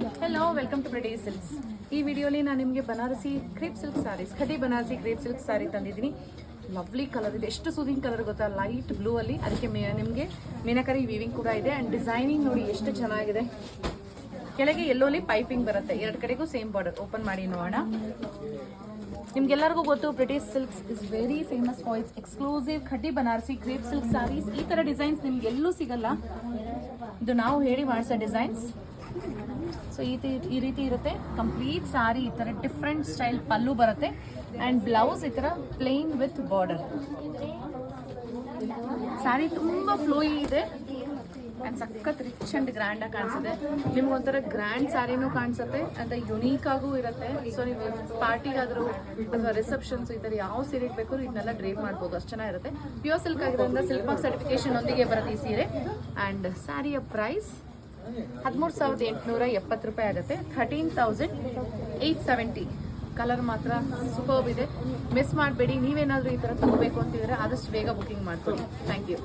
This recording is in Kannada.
Hello welcome to Bridey silks ಈ ವಿಡಿಯೋಲಿ ನಾನು ನಿಮಗೆ Banarasi crepe silk saris Khadi Banarasi crepe silk sari ತಂದಿದ್ದೀನಿ. ಲವ್ಲಿ ಕಲರ್ ಇದೆ. ಎಷ್ಟು ಸೂದಿಂಗ್ ಕಲರ್ ಗೊತ್ತಾ? ಲೈಟ್ ಬ್ಲೂ ಅಲ್ಲಿ. ಅದಕ್ಕೆ ನಿಮಗೆ ಮೀನಕರಿ ವೀವಿಂಗ್ ಕೂಡ ಇದೆ. ಆ್ಯಂಡ್ ಡಿಸೈನಿಂಗ್ ನೋಡಿ ಎಷ್ಟು ಚೆನ್ನಾಗಿದೆ. ಕೆಳಗೆ ಎಲ್ಲೋಲಿ ಪೈಪಿಂಗ್ ಬರುತ್ತೆ. ಎರಡು ಕಡೆಗೂ ಸೇಮ್ ಬಾರ್ಡರ್ ಓಪನ್ ಮಾಡಿ ನೋಡೋಣ. ನಿಮ್ಗೆಲ್ಲರಿಗೂ ಗೊತ್ತು British silks is very famous for its exclusive Khaddi Banarasi crepe silk saris ಈ ಥರ ಡಿಸೈನ್ಸ್ ನಿಮ್ಗೆ ಎಲ್ಲೂ ಸಿಗಲ್ಲ. ಇದು ನಾವು ಹೇಳಿ ಮಾಡಿಸೋ ಡಿಸೈನ್ಸ್ ಸೊ ಈ ಈ ರೀತಿ ಇರುತ್ತೆ. ಕಂಪ್ಲೀಟ್ ಸಾರಿ ಈ ಥರ ಡಿಫ್ರೆಂಟ್ ಸ್ಟೈಲ್ ಪಲ್ಲು ಬರುತ್ತೆ. ಆ್ಯಂಡ್ ಬ್ಲೌಸ್ ಈ ಥರ ಪ್ಲೇನ್ ವಿತ್ ಬಾರ್ಡರ್ ಸ್ಯಾರಿ ತುಂಬ ಫ್ಲೋಯಿ ಇದೆ. ಆ್ಯಂಡ್ ಸಖತ್ ರಿಚ್ ಆ್ಯಂಡ್ ಗ್ರ್ಯಾಂಡ್ ಆಗಿ ಕಾಣಿಸುತ್ತೆ. ನಿಮ್ಗೆ ಒಂಥರ ಗ್ರ್ಯಾಂಡ್ ಸ್ಯಾರಿನೂ ಕಾಣಿಸುತ್ತೆ. ಅಂತ ಯುನೀಕ್ ಆಗೂ ಇರುತ್ತೆ. ಸೊ ನೀವು ಪಾರ್ಟಿಗಾದರೂ ಅಥವಾ ರಿಸೆಪ್ಷನ್ಸ್ ಈ ಥರ ಯಾವ ಸೀರೆ ಬೇಕಾದ್ರೂ ಇದನ್ನೆಲ್ಲ ಡ್ರೇಪ್ ಮಾಡ್ಬೋದು. ಅಷ್ಟು ಚೆನ್ನಾಗಿರುತ್ತೆ ಪ್ಯೂರ್ ಸಿಲ್ಕ್ ಆಗಿರೋದ್ರಿಂದ ಸಿಲ್ಕ್ ಸರ್ಟಿಫಿಕೇಶನ್ ಒಂದಿಗೆ ಬರುತ್ತೆ ಈ ಸೀರೆ. ಆ್ಯಂಡ್ ಸ್ಯಾರಿಯ ಪ್ರೈಸ್ ಹದಿಮೂರು ಸಾವಿರದ ಎಂಟುನೂರ ಎಪ್ಪತ್ತು ರೂಪಾಯಿ ಆಗುತ್ತೆ. Thirteen thousand eight seventy colour ಮಾತ್ರ ಸೂಪರ್ಬ್ ಇದೆ. ಮಿಸ್ ಮಾಡಬೇಡಿ. ನೀವೇನಾದರೂ ಈ ಥರ ತಗೋಬೇಕು ಅಂತಿದ್ರೆ ಆದಷ್ಟು ಬೇಗ ಬುಕಿಂಗ್ ಮಾಡ್ಕೊಳ್ಳಿ. Thank you